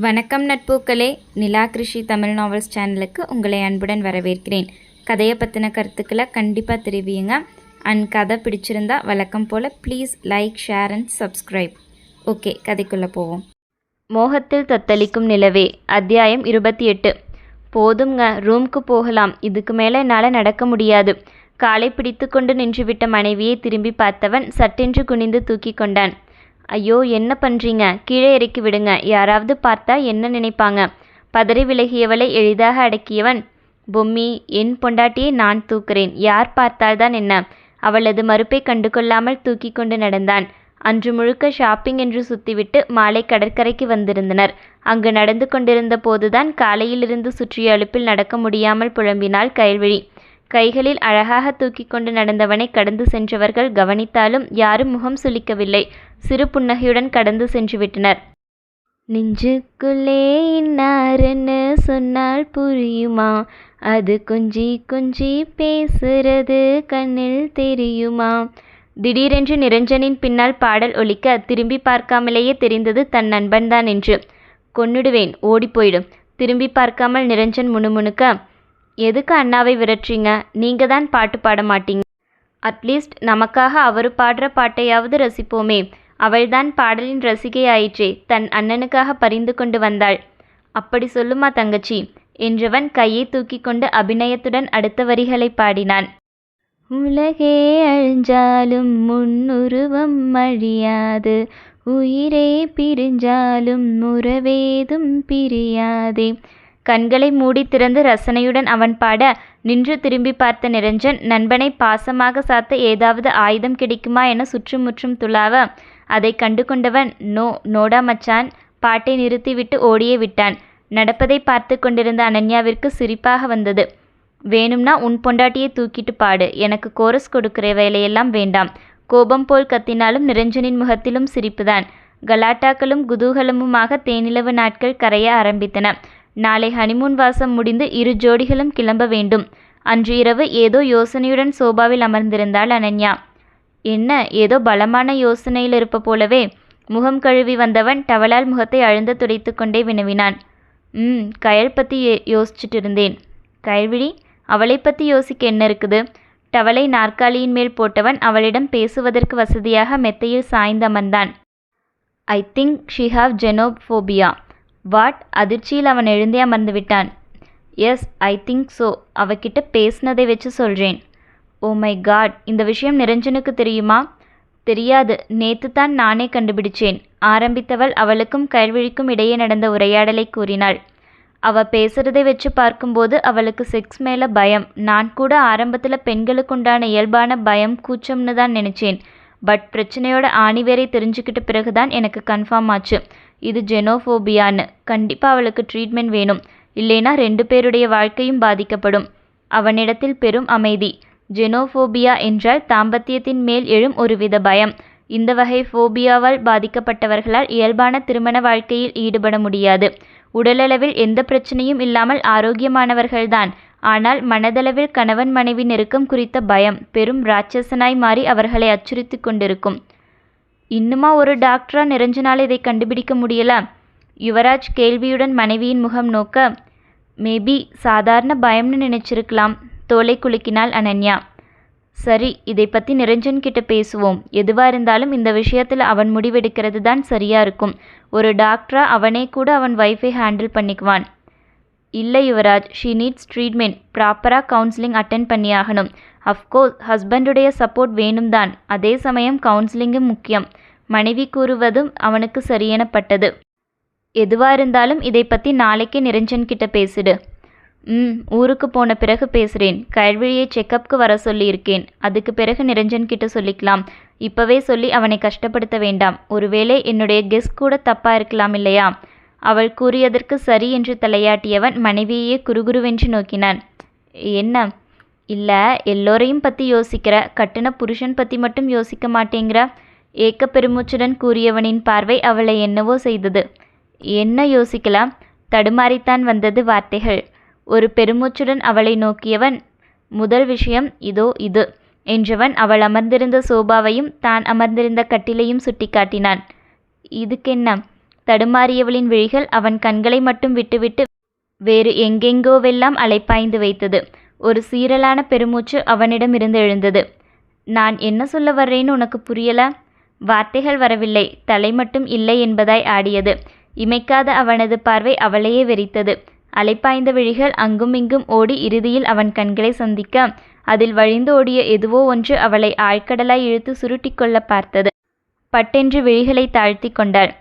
வணக்கம் நட்பூக்களே. நிலா கிருஷி தமிழ் நாவல்ஸ் சேனலுக்கு உங்களை அன்புடன் வரவேற்கிறேன். கதையை பற்றின கருத்துக்களை கண்டிப்பாக தெரிவியுங்க. அண்ட் கதை பிடிச்சிருந்தா வழக்கம் போல் please like share and subscribe okay கதைக்குள்ளே போவோம். மோகத்தில் தத்தளிக்கும் நிலவே அத்தியாயம் இருபத்தி எட்டு. போதுங்க ரூம்க்கு போகலாம். இதுக்கு மேலே என்னால் நடக்க முடியாது. காலை பிடித்து கொண்டு நின்றுவிட்ட மனைவியை திரும்பி பார்த்தவன் சட்டென்று குனிந்து தூக்கி கொண்டான். ஐயோ என்ன பண்ணுறீங்க கீழே இறக்கி விடுங்க. யாராவது பார்த்தா என்ன நினைப்பாங்க? பதறி விலகியவளை எளிதாக அடக்கியவன். பொம்மி என் பொண்டாட்டியை நான் தூக்குறேன். யார் பார்த்தால்தான் என்ன? அவளது மறுப்பை கண்டுகொள்ளாமல் தூக்கி கொண்டு நடந்தான். அன்று முழுக்க ஷாப்பிங் என்று சுத்திவிட்டு மாலை கடற்கரைக்கு வந்திருந்தனர். அங்கு நடந்து கொண்டிருந்த போதுதான் காலையிலிருந்து சுற்றிய அழுப்பில் நடக்க முடியாமல் புலம்பினாள் கயல்விழி. கைகளில் அழகாக தூக்கி கொண்டு நடந்தவனை கடந்து சென்றவர்கள் கவனித்தாலும் யாரும் முகம் சுளிக்கவில்லை. சிறு புன்னகையுடன் கடந்து சென்று விட்டனர் நெஞ்சுக்குள்ளே இன்னாருன்னு சொன்னால் புரியுமா? அது கொஞ்சி கொஞ்சி பேசுறது கண்ணில் தெரியுமா? திடீரென்று நிரஞ்சனின் பின்னால் பாடல் ஒலிக்க திரும்பி பார்க்காமலேயே தெரிந்தது தன் நண்பன்தான் என்று. கொன்னுடுவேன் ஓடிப்போயிடும். திரும்பி பார்க்காமல் நிரஞ்சன் முணுமுணுக்க எதுக்கு அண்ணாவை விரட்டுறீங்க? நீங்கள் தான் பாட்டு பாட மாட்டீங்க. அட்லீஸ்ட் நமக்காக அவர் பாடுற பாட்டையாவது ரசிப்போமே. அவள்தான் பாடலின் ரசிகை ஆயிற்றே தன் அண்ணனுக்காக பரிந்து கொண்டு வந்தாள். அப்படி சொல்லுமா தங்கச்சி? என்றவன் கையை தூக்கி கொண்டு அபிநயத்துடன் அடுத்த வரிகளை பாடினான். உலகே அழிஞ்சாலும் முன்னுருவம் அழியாது. உயிரே பிரிஞ்சாலும் உறவேதும் பிரியாதே. கண்களை மூடி திறந்து ரசனையுடன் அவன் பாட நின்று திரும்பி பார்த்த நிரஞ்சன் நண்பனை பாசமாக சாத்த ஏதாவது ஆயுதம் கிடைக்குமா என சுற்றுமுற்றும் துளாவ. அதை கண்டு கொண்டவன் நோ நோடா மச்சான். பாட்டை நிறுத்திவிட்டு ஓடியே விட்டான். நடப்பதை பார்த்து கொண்டிருந்த அனன்யாவிற்கு சிரிப்பாக வந்தது. வேணும்னா உன் பொண்டாட்டியை தூக்கிட்டு பாடு. எனக்கு கோரஸ் கொடுக்கிற வேலையெல்லாம் வேண்டாம். கோபம் போல் கத்தினாலும் நிரஞ்சனின் முகத்திலும் சிரிப்புதான். கலாட்டாக்களும் குதூகலமுமாக தேனிலவு நாட்கள் கரைய ஆரம்பித்தன. நாளை ஹனிமூன் வாசம் முடிந்து இரு ஜோடிகளும் கிளம்ப வேண்டும். அன்று இரவு ஏதோ யோசனையுடன் சோபாவில் அமர்ந்திருந்தாள் அனன்யா. என்ன ஏதோ பலமான யோசனையில் இருப்ப போலவே முகம் கழுவி வந்தவன் டவலால் முகத்தை அழுந்த துடைத்து கொண்டே வினவினான். ம் கயல் பற்றி யோசிச்சுட்டு இருந்தேன் கயல்விழி அவளை பற்றி யோசிக்க என்ன இருக்குது? டவலை நாற்காலியின் மேல் போட்டவன் அவளிடம் பேசுவதற்கு வசதியாக மெத்தையில் சாய்ந்தமர்ந்தான் I think she have xenophobia. What? அதிர்ச்சியில் அவன் எழுந்தே அமர்ந்து விட்டான். எஸ் ஐ திங்க் ஸோ அவகிட்ட பேசினதை வச்சு சொல்கிறேன் ஓ மை காட் இந்த விஷயம் நிரஞ்சனுக்கு தெரியுமா? தெரியாது. நேத்து தான் நானே கண்டுபிடிச்சேன். ஆரம்பித்தவள் அவளுக்கும் கைவிழிக்கும் இடையே நடந்த உரையாடலை கூறினாள். அவ பேசுறதை வச்சு பார்க்கும்போது அவளுக்கு செக்ஸ் மேலே பயம். நான் கூட ஆரம்பத்தில் பெண்களுக்குண்டான இயல்பான பயம் கூச்சம்னு தான் நினச்சேன். பட் பிரச்சனையோட ஆணிவேரை தெரிஞ்சுக்கிட்ட பிறகு தான் எனக்கு கன்ஃபார்ம் ஆச்சு. இது ஜெனோஃபோபியான்னு. கண்டிப்பாக அவளுக்கு ட்ரீட்மெண்ட் வேணும். இல்லைனா ரெண்டு பேருடைய வாழ்க்கையும் பாதிக்கப்படும். அவனிடத்தில் பெரும் அமைதி. ஜெனோஃபோபியா என்றால் தாம்பத்தியத்தின் மேல் எழும் ஒருவித பயம். இந்த வகை ஃபோபியாவால் பாதிக்கப்பட்டவர்களால் இயல்பான திருமண வாழ்க்கையில் ஈடுபட முடியாது. உடலளவில் எந்த பிரச்சனையும் இல்லாமல் ஆரோக்கியமானவர்கள்தான். ஆனால் மனதளவில் கணவன் மனைவி நெருக்கம் குறித்த பயம் பெரும் ராட்சசனாய் மாறி அவர்களை அச்சுறுத்தி கொண்டிருக்கும். இன்னுமா ஒரு டாக்டரா நிரஞ்சனால் இதை கண்டுபிடிக்க முடியல. யுவராஜ் கேள்வியுடன் மனைவியின் முகம் நோக்க மேபி சாதாரண பயம்னு நினைச்சிருக்கலாம். தோலை குலுக்கினாள் அனன்யா. சரி இதை பற்றி நிரஞ்சன் கிட்ட பேசுவோம். எதுவாக இருந்தாலும் இந்த விஷயத்தில் அவன் முடிவெடுக்கிறது தான் சரியாக இருக்கும். ஒரு டாக்டரா அவனே கூட அவன் ஒய்ஃபை ஹேண்டில் பண்ணிக்குவான். இல்லை யுவராஜ் ஷீ நீட்ஸ் ட்ரீட்மெண்ட் ப்ராப்பராக கவுன்சிலிங் அட்டன் பண்ணியாகணும். அஃப்கோர்ஸ் ஹஸ்பண்டுடைய சப்போர்ட் வேணும் தான் அதே சமயம் கவுன்சிலிங்கும் முக்கியம். மனைவி கூறுவதும் அவனுக்கு சரியெனப்பட்டது. எதுவாக இருந்தாலும் இதை பற்றி நாளைக்கே நிரஞ்சன் கிட்ட பேசிடு. ம் ஊருக்கு போன பிறகு பேசுகிறேன் கல்விழியை செக்கப்க்கு வர சொல்லியிருக்கேன். அதுக்கு பிறகு நிரஞ்சன் கிட்ட சொல்லிக்கலாம். இப்போவே சொல்லி அவனை கஷ்டப்படுத்த வேண்டாம். ஒருவேளை என்னுடைய கெஸ் கூட தப்பாக இருக்கலாம் இல்லையா? அவள் கூறியதற்கு சரி என்று தலையாட்டியவன் மனைவியையே குறுகுருவென்று நோக்கினான். என்ன? இல்லை எல்லோரையும் பற்றி யோசிக்கிற கட்டின புருஷன் பற்றி மட்டும் யோசிக்க மாட்டேங்கிற? ஏக்க பெருமூச்சுடன் கூறியவனின் பார்வை அவளை என்னவோ செய்தது. என்ன யோசிக்கலாம்? தடுமாறித்தான் வந்தது வார்த்தைகள். ஒரு பெருமூச்சுடன் அவளை நோக்கியவன் முதல் விஷயம் இதோ இது என்றவன் அவள் அமர்ந்திருந்த சோபாவையும் தான் அமர்ந்திருந்த கட்டிலையும் சுட்டிக்காட்டினான். இதுக்கென்ன? தடுமாறியவளின் விழிகள் அவன் கண்களை மட்டும் விட்டுவிட்டு வேறு எங்கெங்கோவெல்லாம் அலைப்பாய்ந்து வைத்தது. ஒரு சீரலான பெருமூச்சு அவனிடம் இருந்து எழுந்தது. நான் என்ன சொல்ல வர்றேன்னு உனக்கு புரியல? வார்த்தைகள் வரவில்லை. தலை மட்டும் இல்லை என்பதாய் ஆடியது. இமைக்காத அவனது பார்வை அவளையே வெறித்தது. அலைப்பாய்ந்த விழிகள் அங்கும் இங்கும் ஓடி இறுதியில் அவன் கண்களை சந்திக்க அதில் வழிந்து ஓடிய எதுவோ ஒன்று அவளை ஆழ்கடலாய் இழுத்து சுருட்டி கொள்ள பார்த்தது. பட்டென்று விழிகளை தாழ்த்தி கொண்டாள்.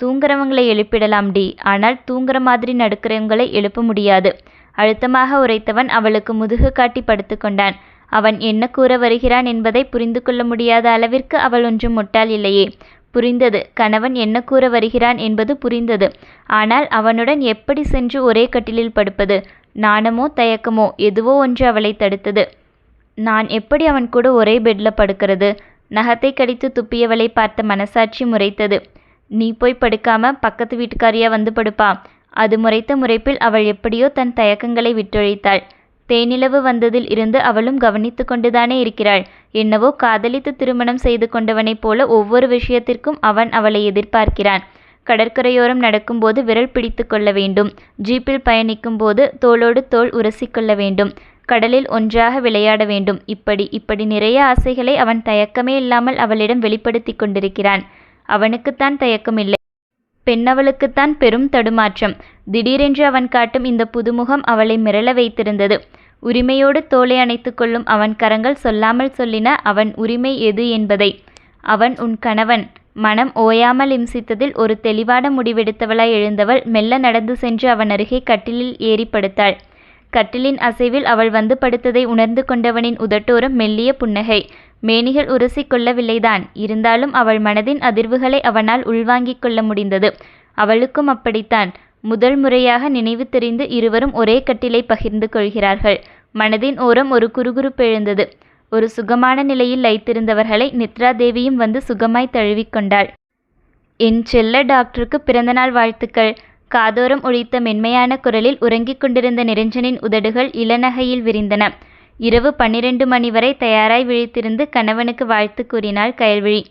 தூங்குறவங்களை எழுப்பிடலாம் டி. ஆனால் தூங்குற மாதிரி நடுக்கிறவங்களை எழுப்ப முடியாது. அழுத்தமாக உரைத்தவன் அவளுக்கு முதுகு காட்டி படுத்துக்கொண்டான் அவன் என்ன கூற வருகிறான் என்பதை புரிந்து கொள்ள முடியாத அளவிற்கு அவள் ஒன்றும் முட்டாள் இல்லையே. புரிந்தது. கணவன் என்ன கூற வருகிறான் என்பது புரிந்தது. ஆனால் அவனுடன் எப்படி சென்று ஒரே கட்டிலில் படுப்பது? நாணமோ தயக்கமோ எதுவோ ஒன்று அவளை தடுத்தது. நான் எப்படி அவன் கூட ஒரே பெட்ல படுக்கிறது? நகத்தை கடித்து துப்பியவளை பார்த்த மனசாட்சி முறைத்தது. நீ போய் படுக்காம பக்கத்து வீட்டுக்காரியா வந்து படுப்பா. அது முறைத்த முறைப்பில் அவள் எப்படியோ தன் தயக்கங்களை விட்டொழித்தாள். தேனிலவு வந்ததில் இருந்து அவளும் கவனித்து கொண்டுதானே இருக்கிறாள். என்னவோ காதலித்து திருமணம் செய்து கொண்டவனைப் போல ஒவ்வொரு விஷயத்திற்கும் அவன் அவளை எதிர்பார்க்கிறான். கடற்கரையோரம் நடக்கும்போது விரல் பிடித்து கொள்ள வேண்டும். ஜீப்பில் பயணிக்கும் போது தோளோடு தோள் உரசிக்கொள்ள வேண்டும். கடலில் ஒன்றாக விளையாட வேண்டும். இப்படி இப்படி நிறைய ஆசைகளை அவன் தயக்கமே இல்லாமல் அவளிடம் வெளிப்படுத்தி கொண்டிருக்கிறான். அவனுக்குத்தான் தயக்கமில்லை. பெண்ணவளுக்குத்தான் பெரும் தடுமாற்றம். திடீரென்று அவன் காட்டும் இந்த புதுமுகம் அவளை மிரள வைத்திருந்தது. உரிமையோடு தோளை அணைத்து கொள்ளும் அவன் கரங்கள் சொல்லாமல் சொல்லின அவன் உரிமை எது என்பதை. அவன் உன் கணவன். மனம் ஓயாமல் இம்சித்ததில் ஒரு தெளிவான முடிவெடுத்தவளாய் எழுந்தவள் மெல்ல நடந்து சென்று அவன் அருகே கட்டிலில் ஏறிப்படுத்தாள். கட்டிலின் அசைவில் அவள் வந்து படுத்ததை உணர்ந்து கொண்டவனின் உதட்டோரம் மெல்லிய புன்னகை. மேனிகள் உரசிக்கொள்ளவில்லைதான். இருந்தாலும் அவள் மனதின் அதிர்வுகளை அவனால் உள்வாங்கிக் கொள்ள முடிந்தது. அவளுக்கும் அப்படித்தான். முதல் முறையாக நினைவு தெரிந்து இருவரும் ஒரே கட்டிலை பகிர்ந்து கொள்கிறார்கள். மனதின் ஓரம் ஒரு குறுகுறுப்பு எழுந்தது. ஒரு சுகமான நிலையில் லைத்திருந்தவர்களை நித்ரா தேவியும் வந்து சுகமாய் தழுவிக்கொண்டாள் என் செல்ல டாக்டருக்கு பிறந்தநாள் வாழ்த்துக்கள். காதோரம் ஒழித்த மென்மையான குரலில் உறங்கிக் கொண்டிருந்த நிரஞ்சனின் உதடுகள் இளநகையில் விரிந்தன. இரவு பன்னிரண்டு மணி வரை தயாராய் விழித்திருந்து கணவனுக்கு வாழ்த்து கூறினாள் கயல்விழி.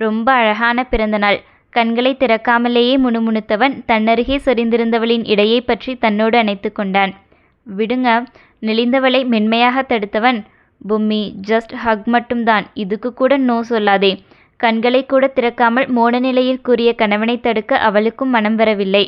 ரொம்ப அழகான பிறந்தநாள் கண்களை திறக்காமலேயே முணுமுணுத்தவன் தன்னருகே சொரிந்திருந்தவளின் இடையை பற்றி தன்னோடு அணைத்து கொண்டான். விடுங்க நெளிந்தவளை மென்மையாக தடுத்தவன். பொம்மி ஜஸ்ட் ஹக் மட்டும்தான். இதுக்கு கூட நோ சொல்லாதே. கண்களை கூட திறக்காமல் மோன நிலையில் கூறிய கணவனை தடுக்க அவளுக்கும் மனம் வரவில்லை.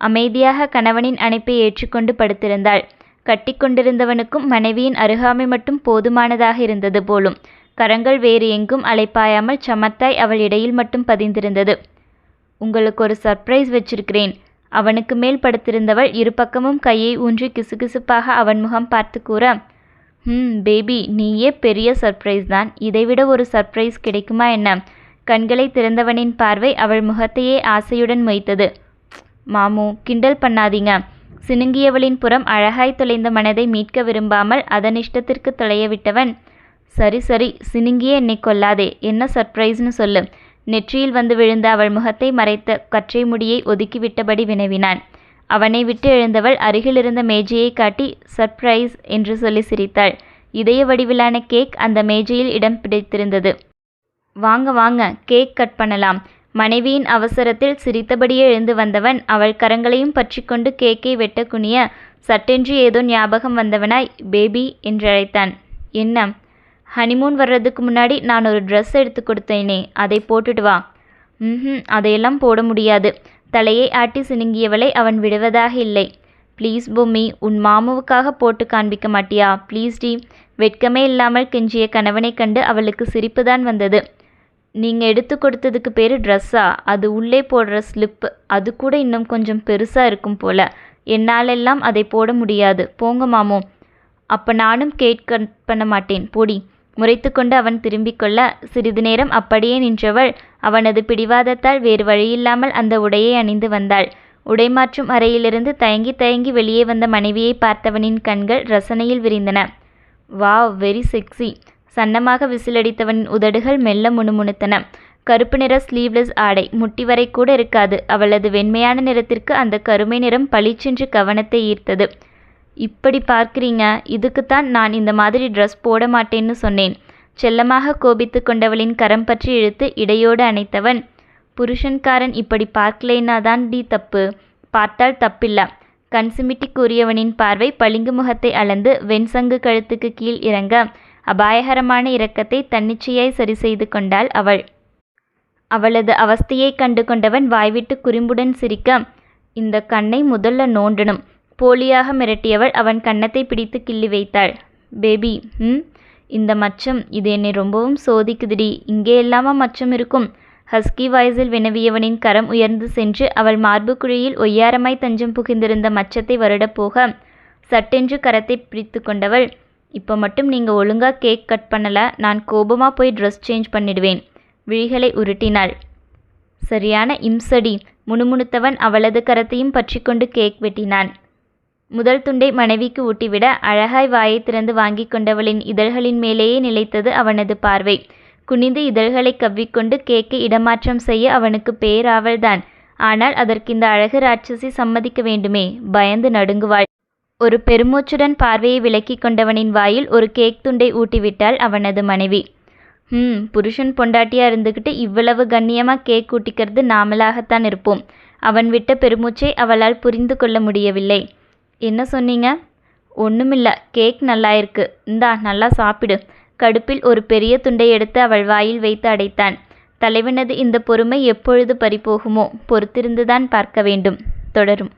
அமைதியாக கணவனின் அணைப்பை ஏற்றுக்கொண்டு படுத்திருந்தாள். கட்டிக்கொண்டிருந்தவனுக்கும் மனைவியின் அருகாமை மட்டும் போதுமானதாக இருந்தது போலும். கரங்கள் வேறு எங்கும் அலைப்பாயாமல் சமத்தாய் அவள் இடையில் மட்டும் பதிந்திருந்தது. உங்களுக்கு ஒரு சர்ப்ரைஸ் வச்சிருக்கிறேன். அவனுக்கு மேல் படுத்திருந்தவள் இரு பக்கமும் கையை ஊன்றி கிசுகிசுப்பாக அவன் முகம் பார்த்து கூற ம் பேபி நீயே பெரிய சர்ப்ரைஸ் தான். இதைவிட ஒரு சர்ப்ரைஸ் கிடைக்குமா என்ன? கண்களை திறந்தவனின் பார்வை அவள் முகத்தையே ஆசையுடன் மொய்த்தது. மாமு கிண்டல் பண்ணாதீங்க. சினுங்கியவளின் புறம் அழகாய் தொலைந்த மனதை மீட்க விரும்பாமல் அதன் இஷ்டத்திற்கு தொலைய விட்டவன் சரி சரி சினுங்கியே என்னை கொல்லாதே. என்ன சர்ப்ரைஸ்னு சொல்லு. நெற்றியில் வந்து விழுந்த அவள் முகத்தை மறைத்த கற்றை முடியை ஒதுக்கிவிட்டபடி வினவினான். அவனை விட்டு எழுந்தவள் அருகிலிருந்த மேஜையை காட்டி சர்ப்ரைஸ் என்று சொல்லி சிரித்தாள். இதய வடிவிலான கேக் அந்த மேஜையில் இடம் பிடித்திருந்தது. வாங்க வாங்க கேக் கட் பண்ணலாம். மனைவியின் அவசரத்தில் சிரித்தபடியே எழுந்து வந்தவன் அவள் கரங்களையும் பற்றிக்கொண்டு கேக்கை வெட்ட குனிய சட்டென்று ஏதோ ஞாபகம் வந்தவனாய் பேபி என்று அழைத்தான் என்ன? ஹனிமூன் வர்றதுக்கு முன்னாடி நான் ஒரு ட்ரெஸ் எடுத்து கொடுத்தேனே அதை போட்டுட்டு வா. ம் அதையெல்லாம் போட முடியாது. தலையை ஆட்டி சினுங்கியவளை அவன் விடுவதாக இல்லை. ப்ளீஸ் பொம்மி உன் மாமுவுக்காக போட்டு காண்பிக்க மாட்டியா? ப்ளீஸ் டி. வெட்கமே இல்லாமல் கெஞ்சிய கணவனை கண்டு அவளுக்கு சிரிப்புதான் வந்தது. நீங்கள் எடுத்து கொடுத்ததுக்கு பேர் ட்ரெஸ்ஸா அது உள்ளே போடுற ஸ்லிப்பு அது கூட இன்னும் கொஞ்சம் பெருசாக இருக்கும் போல. என்னாலெல்லாம் அதை போட முடியாது. போங்க மாமோ. அப்போ நானும் கேட் கட் பண்ண மாட்டேன். போடி. முறைத்து கொண்டு அவன் திரும்பிக் கொள்ள சிறிது நேரம் அப்படியே நின்றவள் அவனது பிடிவாதத்தால் வேறு வழியில்லாமல் அந்த உடையை அணிந்து வந்தாள். உடைமாற்றும் அறையிலிருந்து தயங்கி தயங்கி வெளியே வந்த மனைவியை பார்த்தவனின் கண்கள் ரசனையில் விரிந்தன. வாவ் வெரி செக்ஸி சன்னமாக விசிலடித்தவனின் உதடுகள் மெல்ல முணுமுணுத்தன. கருப்பு நிற ஸ்லீவ்லெஸ் ஆடை முட்டி வரை கூட இருக்காது. அவளது வெண்மையான நிறத்திற்கு அந்த கருமை நிறம் பளிச்சென்று கவனத்தை ஈர்த்தது. இப்படி பார்க்கிறீங்க? இதுக்குத்தான் நான் இந்த மாதிரி ட்ரெஸ் போட மாட்டேன்னு சொன்னேன். செல்லமாக கோபித்து கொண்டவளின் கரம் பற்றி இழுத்து இடையோடு அணைத்தவன் புருஷன்காரன் இப்படி பார்க்கலைன்னா தான் டி தப்பு. பார்த்தால் தப்பில்ல கண்சிமிட்டி கூறியவனின் பார்வை பளிங்கு முகத்தை அளந்து வெண்சங்கு கழுத்துக்கு கீழ் இறங்க அபாயகரமான இரக்கத்தை தன்னிச்சையாய் சரி செய்து கொண்டாள் அவள். அவளது அவஸ்தையைக் கண்டு கொண்டவன் வாய்விட்டு குறும்புடன் சிரிக்க இந்த கண்ணை முதல்ல நோண்டணும் போலியாக மிரட்டியவள் அவன் கன்னத்தை பிடித்து கிள்ளி வைத்தாள். பேபி ம்? இந்த மச்சம் இது என்னை ரொம்பவும் சோதிக்குதுடி. இங்கே எல்லாமா மச்சம் இருக்கும் ஹஸ்கி வாய்ஸில் வினவியவனின் கரம் உயர்ந்து சென்று அவள் மார்புக்குழியில் ஒய்யாரமாய் தஞ்சம் புகுந்திருந்த மச்சத்தை வருடப் போக சட்டென்று கரத்தை பிடித்து கொண்டவள் இப்போ மட்டும் நீங்கள் ஒழுங்காக கேக் கட் பண்ணலை நான் கோபமாக போய் ட்ரெஸ் சேஞ்ச் பண்ணிடுவேன். விழிகளை உருட்டினாள். சரியான இம்சடி. முணுமுணுத்தவன் அவளது கரத்தையும் பற்றி கொண்டு கேக் வெட்டினான். முதல் துண்டை மனைவிக்கு ஊட்டிவிட அழகாய் வாயை திறந்து வாங்கி கொண்டவளின் இதழ்களின் மேலேயே நிலைத்தது அவனது பார்வை. குனிந்து இதழ்களை கவ்விக்கொண்டு கேக்கை இடமாற்றம் செய்ய அவனுக்கு பேராவல்தான். ஆனால் அதற்கு இந்த அழகு ராட்சசி சம்மதிக்க வேண்டுமே. பயந்து நடுங்குவாள். ஒரு பெருமூச்சுடன் பார்வையை விலக்கிக் கொண்டவனின் வாயில் ஒரு கேக் துண்டை ஊட்டிவிட்டாள் அவனது மனைவி. ம் புருஷன் பொண்டாட்டியா இருந்துக்கிட்டு இவ்வளவு கண்ணியமா கேக் ஊட்டிக்கிறது நாமளாகத்தான் இருப்போம். அவன் விட்ட பெருமூச்சை அவளால் புரிந்து கொள்ள முடியவில்லை. என்ன சொன்னீங்க? ஒன்றுமில்ல கேக் நல்லா இருக்கு. இந்தா நல்லா சாப்பிடு கடுப்பில் ஒரு பெரிய துண்டை எடுத்து அவள் வாயில் வைத்து அடைத்தான். தலைவனது இந்த பொறுமை எப்பொழுது பறிபோகுமோ பொறுத்திருந்துதான் பார்க்க வேண்டும். தொடரும்.